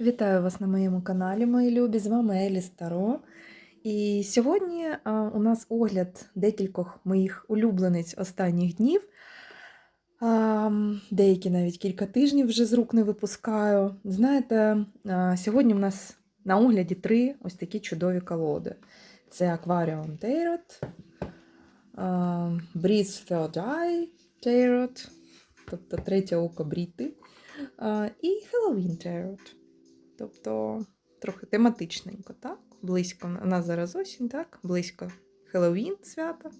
Вітаю вас на моєму каналі, мої любі. З вами Елі Старо. І сьогодні у нас огляд декількох моїх улюблениць останніх днів. Деякі навіть кілька тижнів вже з рук не випускаю. Знаєте, сьогодні у нас на огляді три ось такі чудові колоди: це Aquarium Tarot, Third Eye Tarot, тобто третє око Бріти, і Halloween Tarot. Тобто трохи тематичненько, так? Близько. У нас зараз осінь, так? Близько Хеллоуін свята.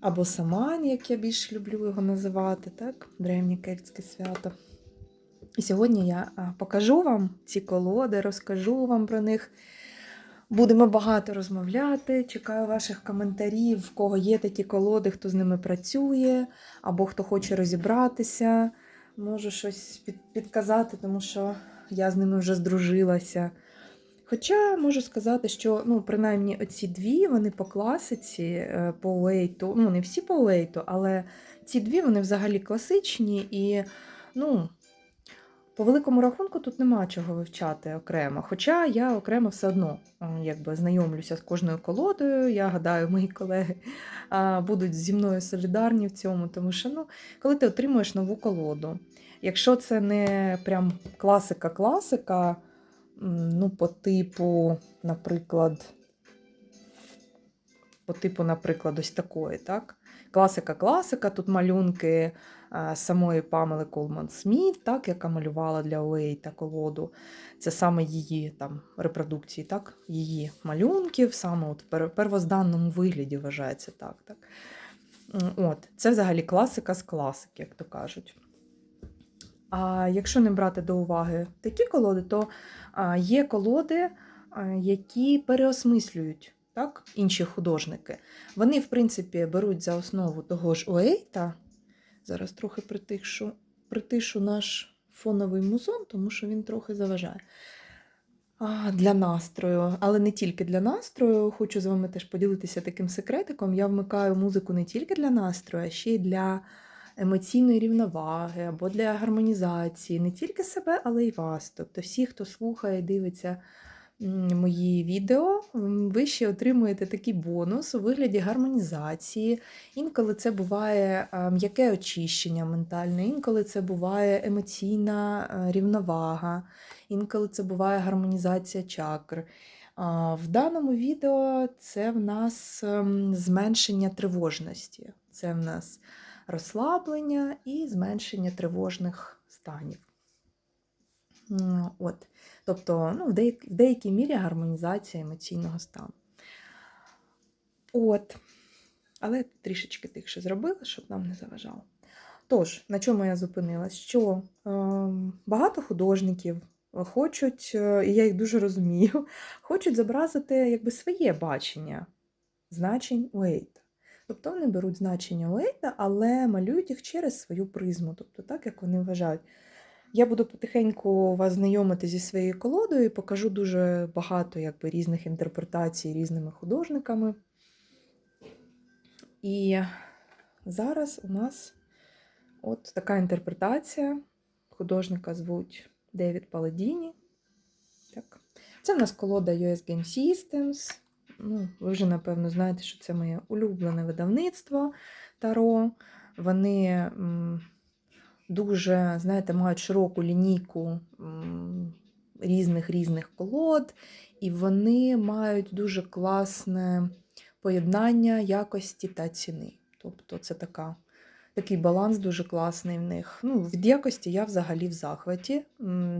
Або Самайн, як я більш люблю його називати, так? Древнє кельтське свято. І сьогодні я покажу вам ці колоди, розкажу вам про них. Будемо багато розмовляти. Чекаю ваших коментарів, в кого є такі колоди, хто з ними працює, або хто хоче розібратися. Можу щось підказати, тому що я з ними вже здружилася. Хоча можу сказати, що ну, принаймні оці дві вони по класиці, е, по Уейту, ну не всі по Уейту, але ці дві вони взагалі класичні і ну, по великому рахунку тут нема чого вивчати окремо. Хоча я окремо все одно якби, знайомлюся з кожною колодою. Я гадаю, мої колеги будуть зі мною солідарні в цьому, тому що ну, коли ти отримуєш нову колоду, якщо це не прям класика-класика, ну, по типу, наприклад, по типу, наприклад, ось такої, так? Класика-класика, тут малюнки самої Памели Колман Сміт, так, яка малювала для Уейта колоду. Це саме її там репродукції, так? її малюнків, саме от в первозданному вигляді вважається так. так. От, це взагалі класика з класики, як то кажуть. А якщо не брати до уваги такі колоди, то є колоди, які переосмислюють так, інші художники. Вони, в принципі, беруть за основу того ж Уейта. Зараз трохи притишу, притишу наш фоновий музон, тому що він трохи заважає. Для настрою, але не тільки для настрою. Хочу з вами теж поділитися таким секретиком. Я вмикаю музику не тільки для настрою, а ще й для емоційної рівноваги або для гармонізації не тільки себе, але й вас. Тобто, всі, хто слухає і дивиться мої відео, ви ще отримуєте такий бонус у вигляді гармонізації. Інколи це буває е, м'яке очищення ментальне, інколи це буває емоційна е, рівновага, інколи це буває гармонізація чакр. В даному відео це в нас ем, зменшення тривожності. Це в нас розслаблення і зменшення тривожних станів. От. Тобто, ну, в, деяк, в деякій мірі гармонізація емоційного стану. От. Але трішечки тихше зробила, щоб нам не заважало. Тож, на чому я зупинилась? Що е, багато художників хочуть, е, і я їх дуже розумію, хочуть зобразити якби своє бачення значень Уейта. Тобто вони беруть значення Уейта, але малюють їх через свою призму, тобто так, як вони вважають. Я буду потихеньку вас знайомити зі своєю колодою і покажу дуже багато якби, різних інтерпретацій різними художниками. І зараз у нас от така інтерпретація. Художника звуть Девід Паладіні. Так. Це в нас колода US Game Systems. Ну, ви вже, напевно, знаєте, що це моє улюблене видавництво Таро. Вони дуже, знаєте, мають широку лінійку різних різних колод, і вони мають дуже класне поєднання якості та ціни. Тобто це така, такий баланс дуже класний в них. Ну, від якості я взагалі в захваті.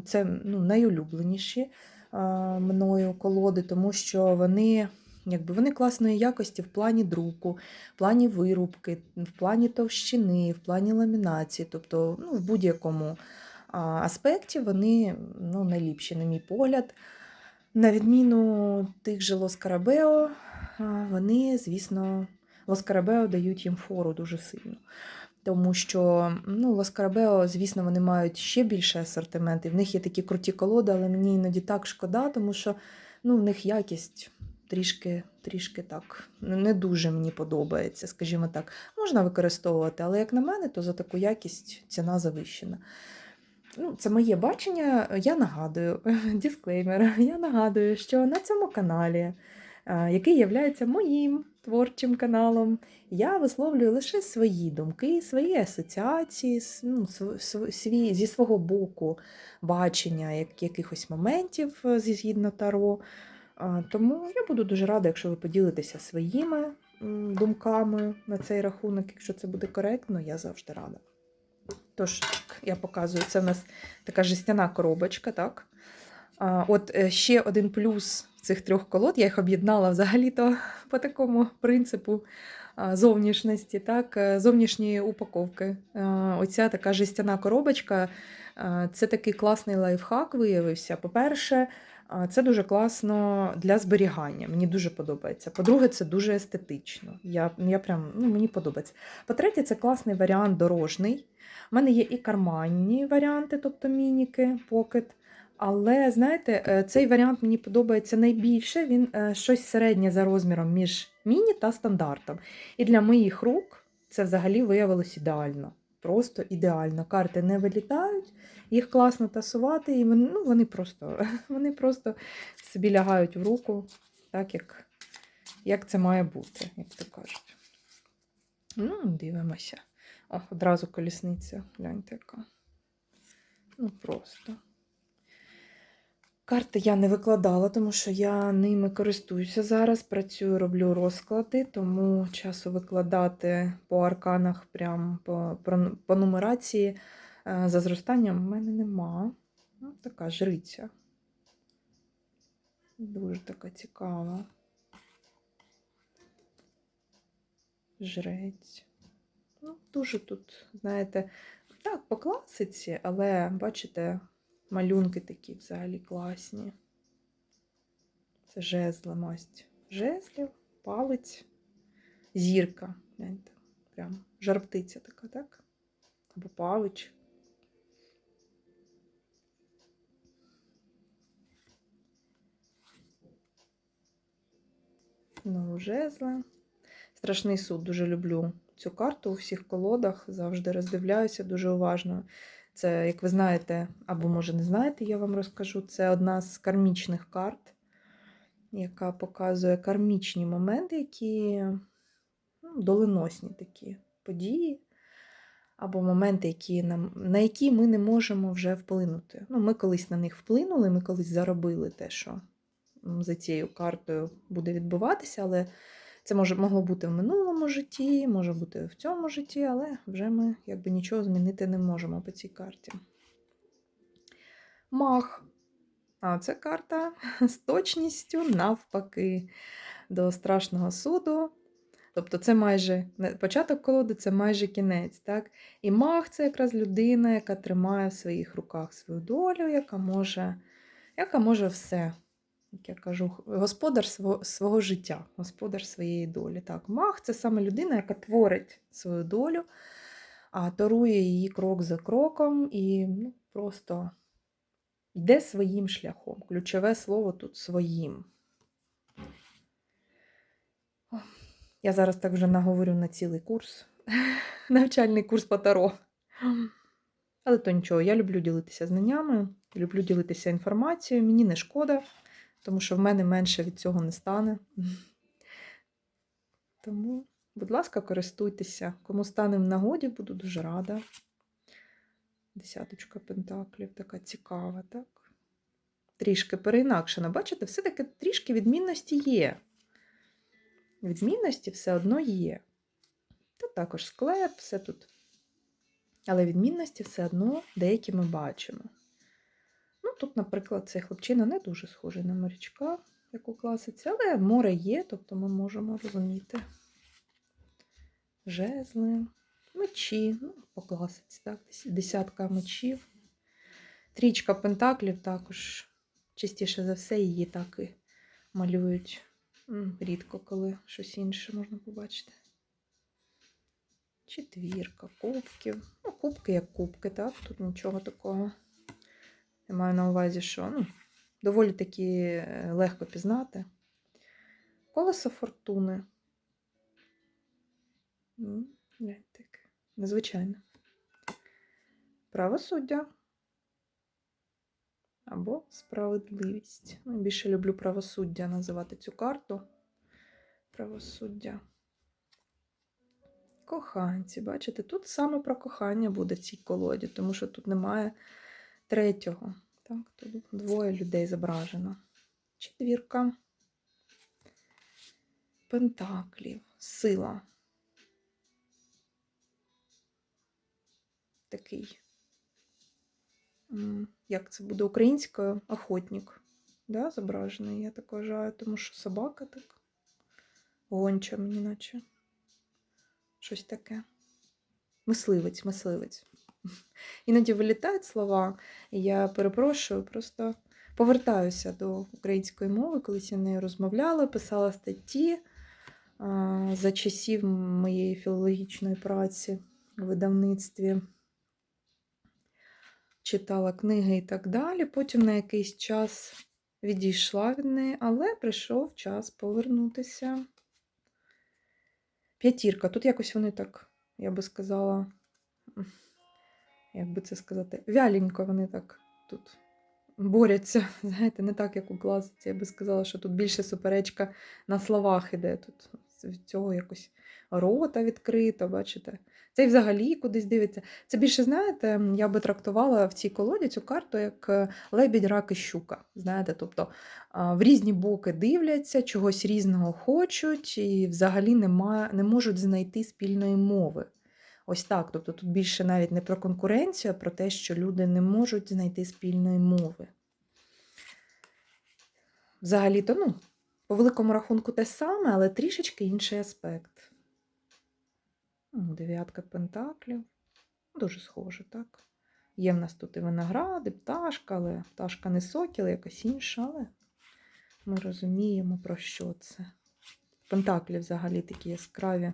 Це ну, найулюбленіші мною колоди, тому що вони. Якби вони класної якості в плані друку, в плані вирубки, в плані товщини, в плані ламінації, тобто ну, в будь-якому аспекті вони ну, найліпші, на мій погляд. На відміну тих же Лоскарабео, вони, звісно, Лоскарабео дають їм фору дуже сильно. Тому що ну, Лоскарабео, звісно, вони мають ще більше асортимент, і в них є такі круті колоди, але мені іноді так шкода, тому що ну, в них якість трішки, трішки так не дуже мені подобається, скажімо так. Можна використовувати, але як на мене, то за таку якість ціна завищена. ну, це моє бачення. Я нагадую, дисклеймер, я нагадую, що на цьому каналі, е, який є моїм творчим каналом, я висловлюю лише свої думки, свої асоціації, ну, св- св- свій, зі свого боку бачення якихось моментів е, згідно Таро. Тому я буду дуже рада, якщо ви поділитеся своїми думками на цей рахунок. Якщо це буде коректно, я завжди рада. Тож, я показую, це в нас така жестяна коробочка, так? От е, ще один плюс цих трьох колод, я їх об'єднала взагалі-то по такому принципу зовнішності, так, е, зовнішньої упаковки. Оця така жестяна коробочка це такий класний лайфхак виявився. По-перше, це дуже класно для зберігання. Мені дуже подобається. По-друге, це дуже естетично. Я, я прям, ну, мені подобається. По-третє, це класний варіант дорожний. У мене є і карманні варіанти, тобто мініки, покет. Але знаєте, е, цей варіант мені подобається найбільше. Він е, щось середнє за розміром між міні та стандартом. І для моїх рук це взагалі виявилось ідеально. Просто ідеально. Карти не вилітають, їх класно тасувати, і вони, ну, вони, просто, вони просто собі лягають в руку, так як, як це має бути, як то кажуть. Ну, дивимося. О, одразу колісниця, гляньте яка. Ну, просто. Карти я не викладала, тому що я ними користуюся зараз. Працюю, роблю розклади, тому часу викладати по арканах, прям по, по, нумерації е, за зростанням в мене нема. Ну, така жриця. Дуже така цікава. Жрець. Ну, дуже тут, знаєте, так, по класиці, але бачите, малюнки такі взагалі класні. Це жезла масть. Жезлів, палець, зірка. Прям жарптиця така, так? Або палич. Знову жезла. Страшний суд. Дуже люблю цю карту у всіх колодах. Завжди роздивляюся дуже уважно. Це, як ви знаєте, або може не знаєте, я вам розкажу. Це одна з кармічних карт, яка показує кармічні моменти, які ну, доленосні такі події, або моменти, які нам, на які ми не можемо вже вплинути. Ну, Ми колись на них вплинули, ми колись заробили те, що за цією картою буде відбуватися, але це може могло бути в минулому житті, може бути в цьому житті, але вже ми якби нічого змінити не можемо по цій карті. Мах. А це карта з точністю навпаки до страшного суду. Тобто це майже початок колоди це майже кінець. Так? І маг це якраз людина, яка тримає в своїх руках свою долю, яка може, яка може все як я кажу, господар свого, свого життя, господар своєї долі. Так, маг це саме людина, яка творить свою долю, а торує її крок за кроком і ну, просто йде своїм шляхом. Ключове слово тут своїм. Я зараз так вже наговорю на цілий курс, навчальний курс по таро. Але то нічого, я люблю ділитися знаннями, люблю ділитися інформацією, мені не шкода тому що в мене менше від цього не стане. Тому, будь ласка, користуйтеся. Кому стане в нагоді, буду дуже рада. Десяточка пентаклів, така цікава, так? Трішки переінакшена. Бачите, все-таки трішки відмінності є. Відмінності все одно є. Тут також склеп, все тут. Але відмінності все одно деякі ми бачимо. Ну, тут, наприклад, цей хлопчина не дуже схожий на морячка, як у класиці, але море є, тобто ми можемо розуміти. Жезли, мечі, ну, по класиці, так, десятка мечів. Трічка пентаклів також, частіше за все, її так і малюють. Рідко, коли щось інше можна побачити. Четвірка, кубків. Ну, кубки як кубки, так, тут нічого такого. Я маю на увазі, що ну, доволі таки е, легко пізнати. Колесо фортуни. Гляньте, яке Незвичайно. Правосуддя. або справедливість. Ну, більше люблю правосуддя називати цю карту. Правосуддя. Коханці, бачите, тут саме про кохання буде в цій колоді, тому що тут немає третього. Так, тут двоє людей зображено. Четвірка. Пентаклів, сила. Такий. Як це буде українською? Охотник. Да, зображений, я так вважаю, тому що собака так. Гонча мені наче. Щось таке. Мисливець, мисливець. Іноді вилітають слова, і я перепрошую, просто повертаюся до української мови. Колись я нею розмовляла, писала статті за часів моєї філологічної праці у видавництві. Читала книги і так далі. Потім на якийсь час відійшла від неї, але прийшов час повернутися. П'ятірка. Тут якось вони так, я би сказала, як би це сказати, вяленько вони так тут борються. Знаєте, не так, як у класиці. Я би сказала, що тут більше суперечка на словах іде. Тут від цього якось рота відкрита, бачите? Це й взагалі кудись дивиться. Це більше, знаєте, я би трактувала в цій колоді цю карту як е, лебідь, рак і щука. Знаєте, тобто в різні боки дивляться, чогось різного хочуть, і взагалі нема, не можуть знайти спільної мови. Ось так. Тобто тут більше навіть не про конкуренцію, а про те, що люди не можуть знайти спільної мови. Взагалі-то, ну, по великому рахунку те саме, але трішечки інший аспект. Ну, Дев'ятка пентаклів. Дуже схоже, так? Є в нас тут і виноград, пташка, але пташка не сокіл, якась інша, але ми розуміємо, про що це. Пентаклі взагалі такі яскраві.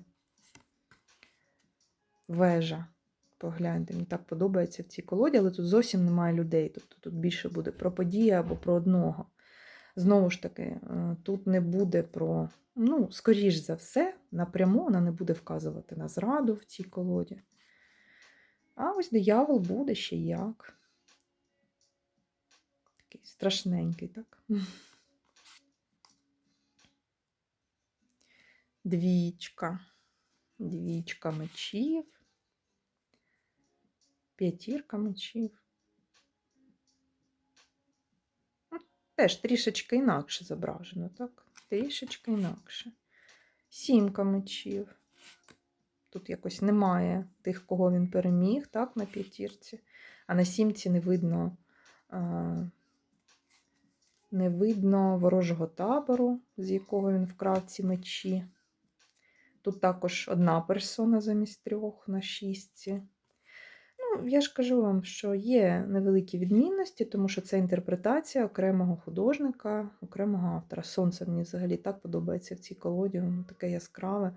Вежа. Погляньте, мені так подобається в цій колоді, але тут зовсім немає людей. Тобто тут більше буде про події або про одного. Знову ж таки, е, тут не буде про, ну, скоріш за все, напряму вона не буде вказувати на зраду в цій колоді. А ось диявол буде ще як. Такий страшненький, так? Двічка. Двічка мечів. П'ятірка мечів. Ну, Теж трішечки інакше зображено, так? Трішечки інакше. Сімка мечів. Тут якось немає тих, кого він переміг, так, на п'ятірці. А на сімці не видно, не видно ворожого табору, з якого він вкрав ці мечі. Тут також одна персона замість трьох на шістці. Ну, я ж кажу вам, що є невеликі відмінності, тому що це інтерпретація окремого художника, окремого автора. Сонце мені взагалі так подобається в цій колоді, воно таке яскраве.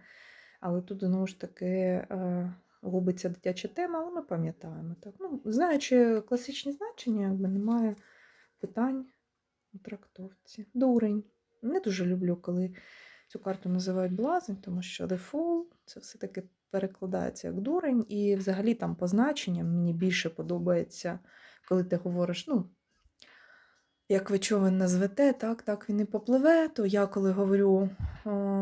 Але тут знову ж таки е, губиться дитяча тема, але ми пам'ятаємо. Так? Ну, знаючи класичні значення, якби немає питань у трактовці. Дурень. Не дуже люблю, коли цю карту називають блазень, тому що Fool – це все-таки перекладається як дурень. І взагалі там по значенням мені більше подобається, коли ти говориш, ну, як ви човен назвете, так, так він і попливе, то я коли говорю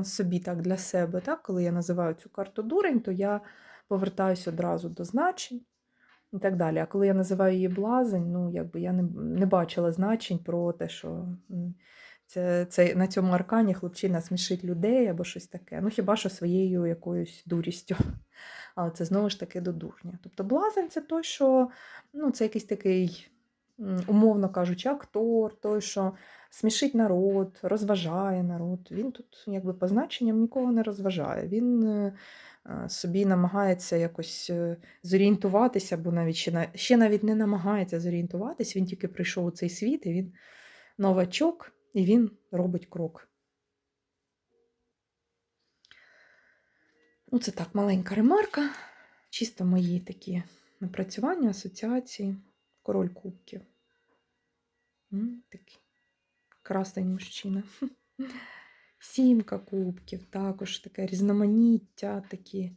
собі так для себе, так, коли я називаю цю карту дурень, то я повертаюся одразу до значень і так далі. А коли я називаю її блазень, ну, якби я не, не бачила значень про те, що це, це, на цьому аркані хлопчина смішить людей або щось таке. Ну, хіба що своєю якоюсь дурістю. Але це знову ж таки до дурня. Тобто блазень це той, що ну, це якийсь такий, умовно кажучи, актор, той, що смішить народ, розважає народ. Він тут, якби по значенням, нікого не розважає. Він е, е, собі намагається якось е, зорієнтуватися, або навіть ще, ще навіть не намагається зорієнтуватись, він тільки прийшов у цей світ, і він новачок, і він робить крок. Ну, це так, маленька ремарка. Чисто мої такі напрацювання, асоціації. Король кубків. Такий красень мужчина. Сімка кубків, також таке різноманіття, такі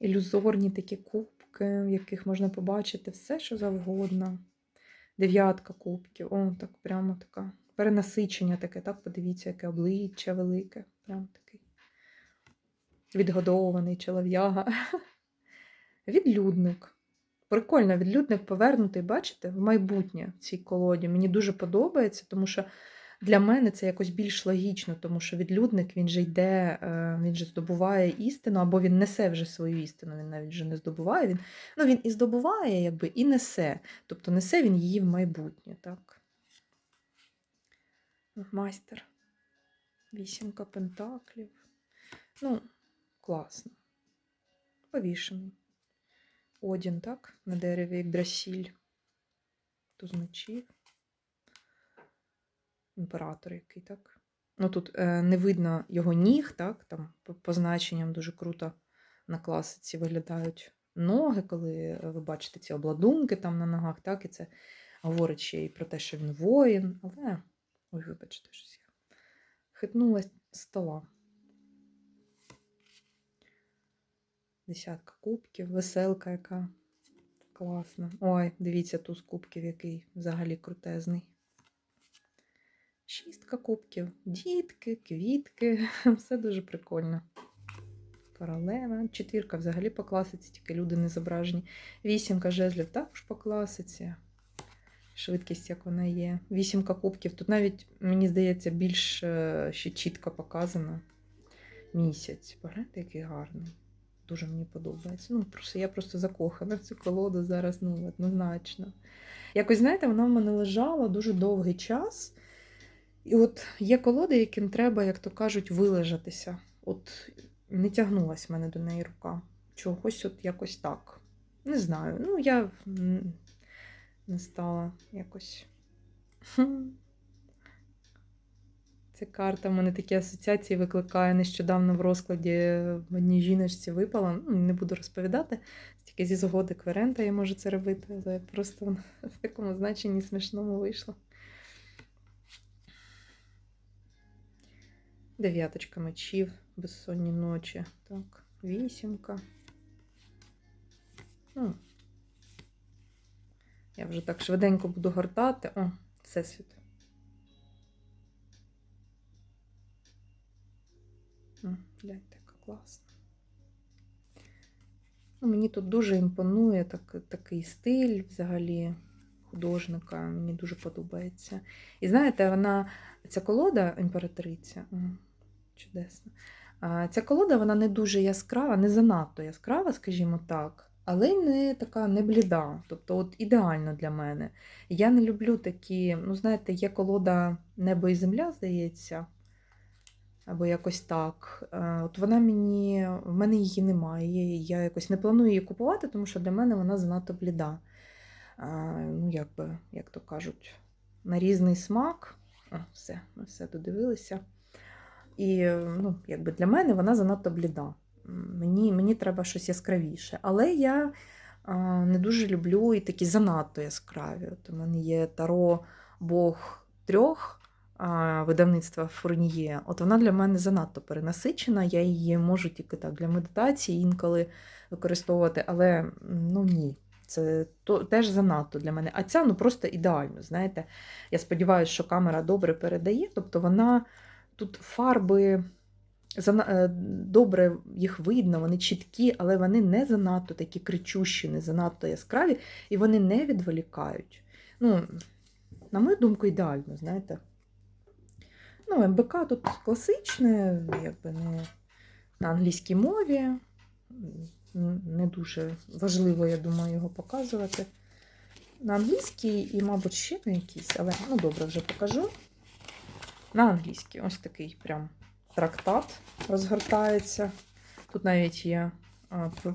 ілюзорні такі кубки, в яких можна побачити все, що завгодно. Дев'ятка кубків. О, так прямо така. Перенасичення таке, так, подивіться, яке обличчя велике. Прям такий. Відгодований чолов'яга. Відлюдник. Прикольно, відлюдник повернутий, бачите, в майбутнє в цій колоді. Мені дуже подобається, тому що для мене це якось більш логічно, тому що відлюдник він же йде, е, він же здобуває істину, або він несе вже свою істину, він навіть вже не здобуває. Він, ну, він і здобуває, якби, і несе. Тобто несе він її в майбутнє. так. Майстер. Вісімка пентаклів. Ну, класно. Повішений. Одін, так? На дереві, як драсіль. Туз мечів. Імператор який, так? Ну тут е, не видно його ніг, так? Там по позначенням дуже круто на класиці виглядають ноги, коли е, ви бачите ці обладунки там на ногах, так? І це говорить ще й про те, що він воїн. Але, ой, вибачте, щось я хитнула стола. Десятка кубків, веселка яка класна. Ой, дивіться, туз кубків, який взагалі крутезний. Шістка кубків, дітки, квітки, все дуже прикольно. Королева, четвірка взагалі по класиці, тільки люди не зображені. Вісімка жезлів також по класиці. Швидкість, як вона є. Вісімка кубків. Тут навіть, мені здається, більш е, ще чітко показано місяць. Погляньте, який гарний. Дуже мені подобається. Ну, просто я просто закохана в цю колоду зараз, ну, однозначно. Якось, знаєте, вона в мене лежала дуже довгий час. І от є колоди, яким треба, як то кажуть, вилежатися. От не тягнулась в мене до неї рука. Чогось от якось так. Не знаю. Ну, я не стала якось. Ця карта в мене такі асоціації викликає. Нещодавно в розкладі в одній жіночці випала. Ну, не буду розповідати. Тільки зі згоди Кверента я можу це робити, але просто в такому значенні смішному вийшло. Дев'яточка мечів, безсонні ночі. Так, вісімка. Ну, я вже так швиденько буду гортати. О, всесвіт. М, Гляньте, яка класна. Ну, мені тут дуже імпонує так, такий стиль взагалі художника. Мені дуже подобається. І знаєте, вона, ця колода імператриця, м, чудесно. Ця колода вона не дуже яскрава, не занадто яскрава, скажімо так, але не така не бліда. Тобто, от ідеально для мене. Я не люблю такі, ну, знаєте, є колода Небо і земля, здається. Або якось так. Е, От вона мені, в мене її немає. Я якось не планую її купувати, тому що для мене вона занадто бліда. А, Ну, якби, як то кажуть, на різний смак. О, все, ми все додивилися. І ну, якби для мене вона занадто бліда. Мені, мені треба щось яскравіше. Але я не дуже люблю і такі занадто яскраві. От у мене є таро Бог трьох видавництва Фурніє. От вона для мене занадто перенасичена. Я її можу тільки так для медитації інколи використовувати, але ну ні. Це то, теж занадто для мене. А ця ну просто ідеально. Знаєте, я сподіваюся, що камера добре передає. Тобто вона тут фарби добре їх видно, вони чіткі, але вони не занадто такі кричущі, не занадто яскраві, і вони не відволікають. Ну, на мою думку, ідеально, знаєте. Ну, МБК тут класичне, якби не на англійській мові. Не дуже важливо, я думаю, його показувати. На англійській і, мабуть, ще на якійсь, але ну добре, вже покажу. На англійській ось такий прям трактат розгортається. Тут навіть є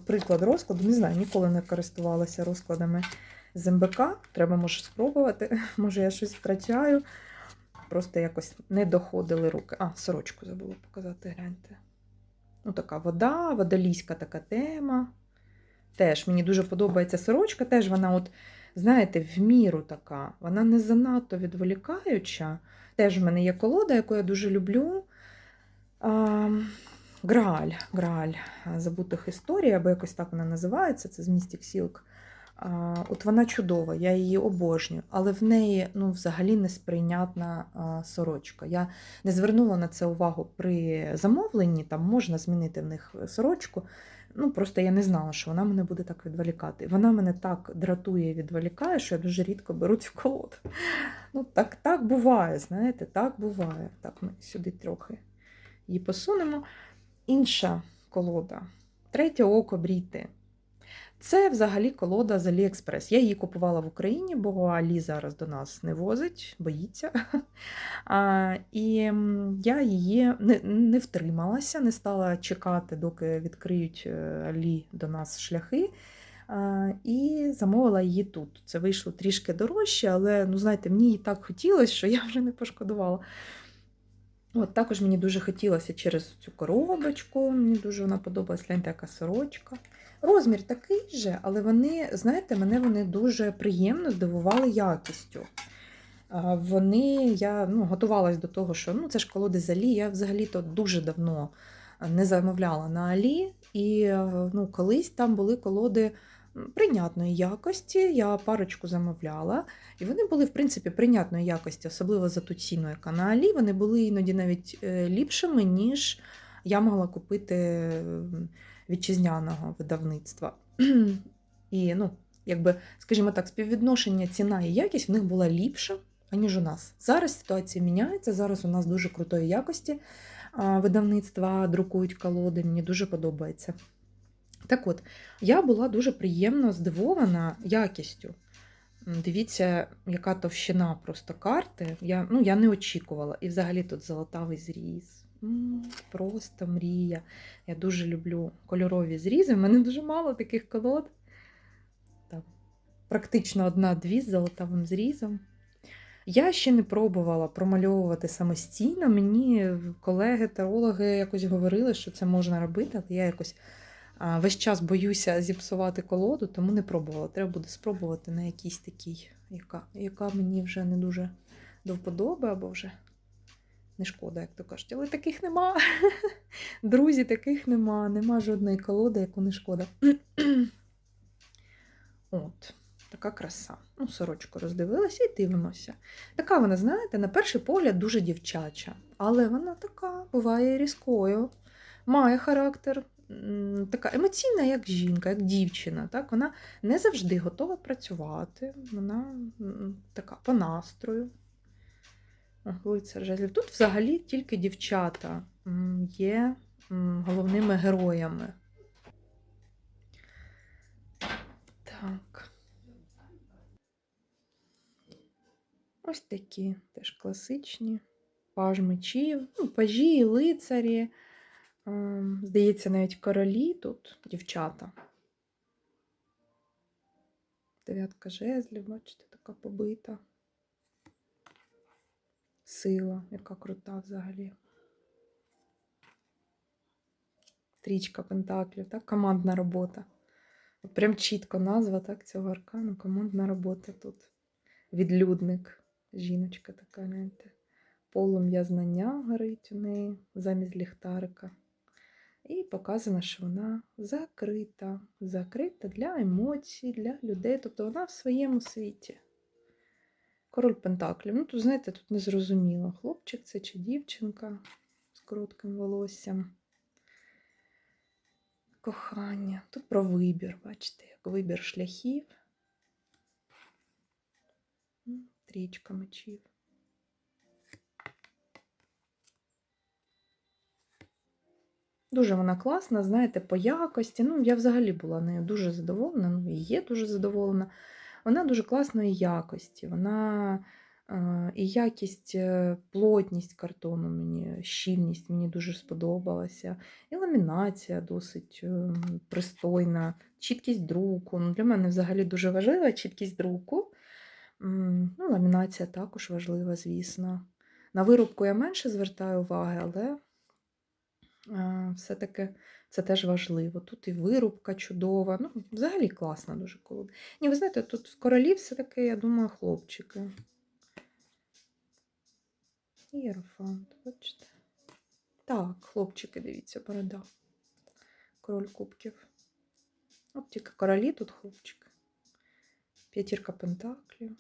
приклад розкладу. Не знаю, ніколи не користувалася розкладами з МБК. Треба, може, спробувати. Може, я щось втрачаю. Просто якось не доходили руки. А, сорочку забула показати, гляньте. Ну, така вода, водолійська така тема. Теж мені дуже подобається сорочка. Теж вона, от, знаєте, в міру така. Вона не занадто відволікаюча. Теж в мене є колода, яку я дуже люблю. Грааль, Грааль забутих історій, або якось так вона називається. Це з Silk. А, От вона чудова, я її обожнюю, але в неї ну, взагалі несприйнятна сорочка. Я не звернула на це увагу при замовленні, там можна змінити в них сорочку. Ну, просто я не знала, що вона мене буде так відволікати. Вона мене так дратує і відволікає, що я дуже рідко беру цю колоду. Ну, так, так буває, знаєте, так буває. Так, ми сюди трохи її посунемо. Інша колода. Третє око бріти. Це взагалі колода з Aliexpress. Я її купувала в Україні, бо Алі зараз до нас не возить, боїться. А, І я її не, не втрималася, не стала чекати, доки відкриють е, Алі до нас шляхи. А, І замовила її тут. Це вийшло трішки дорожче, але ну, знаєте, мені її так хотілося, що я вже не пошкодувала. От також мені дуже хотілося через цю коробочку. Мені дуже вона подобалась гляньте, яка сорочка. Розмір такий же, але вони, знаєте, мене вони дуже приємно здивували якістю. Вони, я ну, готувалась до того, що ну, це ж колоди з Алі. Я взагалі-то дуже давно не замовляла на Алі. І ну, колись там були колоди прийнятної якості. Я парочку замовляла. І вони були, в принципі, прийнятної якості, особливо за ту ціну, яка на Алі. Вони були іноді навіть е, ліпшими, ніж я могла купити вітчизняного видавництва. І, ну, якби, скажімо так, співвідношення ціна і якість в них була ліпша, аніж у нас. Зараз ситуація міняється. Зараз у нас дуже крутої якості видавництва друкують колоди. Мені дуже подобається. Так от, я була дуже приємно здивована якістю. Дивіться, яка товщина просто карти. Я, ну, я не очікувала. І взагалі тут золотавий зріз. Просто мрія. Я дуже люблю кольорові зрізи. У мене дуже мало таких колод. Там, практично одна-дві з золотавим зрізом. Я ще не пробувала промальовувати самостійно. Мені колеги, тарологи якось говорили, що це можна робити, але я якось весь час боюся зіпсувати колоду, тому не пробувала. Треба буде спробувати на якійсь такій, яка, яка мені вже не дуже до вподоби, або вже не шкода, як то кажуть. Але таких нема. Друзі, таких нема. Нема жодної колоди, яку не шкода. От, така краса. Ну, сорочку роздивилася і дивимося. Така вона, знаєте, на перший погляд дуже дівчача, але вона така буває різкою, має характер, така емоційна, як жінка, як дівчина. Так? Вона не завжди готова працювати, вона така по настрою. Лицар жезлів. Тут взагалі тільки дівчата є головними героями. Так. Ось такі теж класичні. Паж мечів, ну, пажі, лицарі. Ем, Здається, навіть королі тут дівчата. Дев'ятка жезлів, бачите, така побита. Сила, яка крута взагалі. Трічка пентаклів, так? Командна робота. От Прям чітко назва так, цього аркану. Командна робота тут. Відлюдник. Жіночка така, знаєте. Полум'я знання горить у неї замість ліхтарика. І показано, що вона закрита. Закрита для емоцій, для людей. Тобто вона в своєму світі. Король Пентаклів. Ну, тут, знаєте, тут не зрозуміло, хлопчик це чи дівчинка з коротким волоссям. Кохання. Тут про вибір, бачите, як вибір шляхів. Трічка мечів. Дуже вона класна, знаєте, по якості. Ну, я взагалі була нею дуже задоволена, ну і є дуже задоволена. Вона дуже класної якості. Вона е, і якість, е, плотність картону мені, щільність мені дуже сподобалася. І ламінація досить е, пристойна, чіткість друку. Ну, для мене взагалі дуже важлива чіткість друку. Ну, ламінація також важлива, звісно. На вирубку я менше звертаю уваги, але все-таки це теж важливо. Тут і вирубка чудова. Ну, взагалі класна дуже колода. Ні, ви знаєте, тут в королі все-таки, я думаю, хлопчики. Єрофант, бачите? Так, хлопчики, дивіться, борода. Король кубків. От тільки королі тут хлопчики. П'ятірка пентаклів.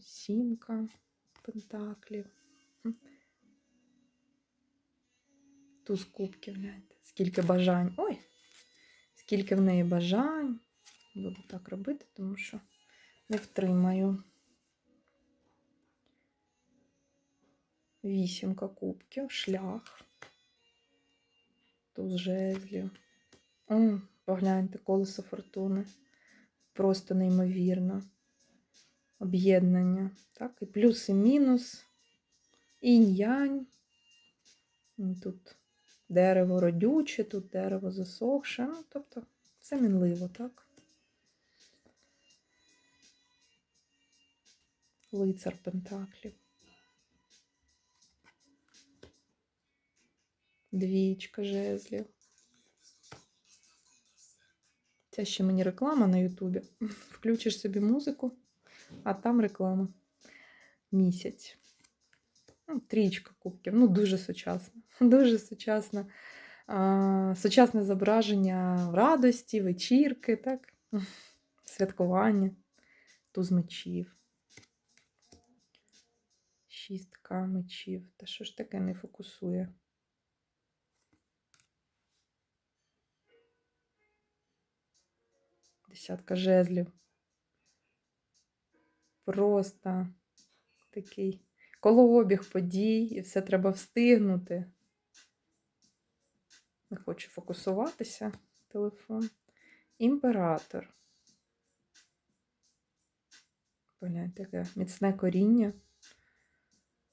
Сімка пентаклів. Туз кубків, гляньте. Скільки бажань. Ой! Скільки в неї бажань. Буду так робити, тому що не втримаю. Вісімка кубків, шлях. Туз жезлів. Погляньте, колесо фортуни. Просто неймовірно. Об'єднання. Так, і плюс, і мінус. Інь-янь. Тут дерево родюче, тут дерево засохше. Ну, тобто, все мінливо, так? Лицар Пентаклів. Двічка жезлів. Це ще мені реклама на Ютубі. Включиш собі музику, а там реклама. Місяць. Ну, Трічка кубків. Ну, дуже сучасно. Дуже сучасно. А, сучасне зображення радості, вечірки, так? Святкування. Туз мечів. Шістка мечів. Та що ж таке не фокусує? Десятка жезлів. Просто такий колообіг подій, і все треба встигнути. Не хочу фокусуватися телефон. Імператор. Погляньте, яке міцне коріння.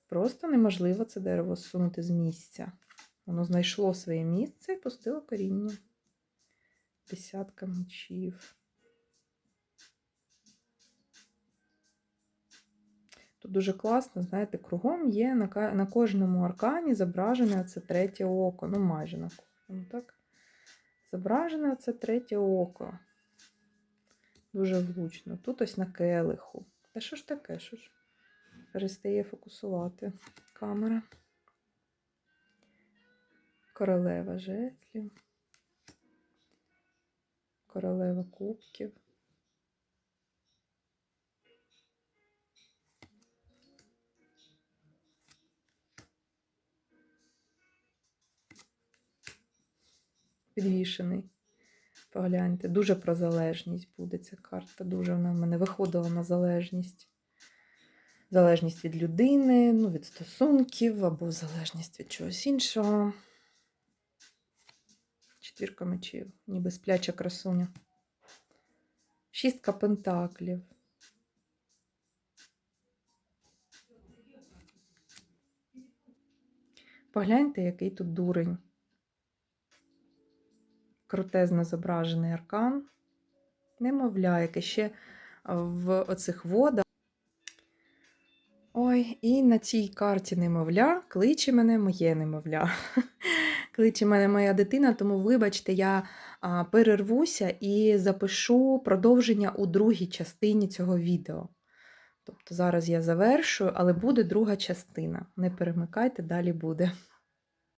Просто неможливо це дерево зсунути з місця. Воно знайшло своє місце і пустило коріння. Десятка мечів. Тут дуже класно, знаєте, кругом є на, на кожному аркані зображене це третє око. Ну, майже на кожному, так? Зображене це третє око. Дуже влучно. Тут ось на келиху. Та що ж таке? Що ж? Перестає фокусувати камера. Королева жезлів. Королева кубків. Підвішений. Погляньте, дуже про залежність буде ця карта. Дуже вона в мене виходила на залежність. Залежність від людини, ну, від стосунків, або залежність від чогось іншого. Четвірка мечів, ніби спляча красуня. Шістка пентаклів. Погляньте, який тут дурень. Крутезно зображений аркан. Немовля, яке ще в оцих водах. Ой, і на цій карті немовля кличе мене моє немовля. Кличе мене моя дитина, тому, вибачте, я перервуся і запишу продовження у другій частині цього відео. Тобто зараз я завершую, але буде друга частина. Не перемикайте, далі буде.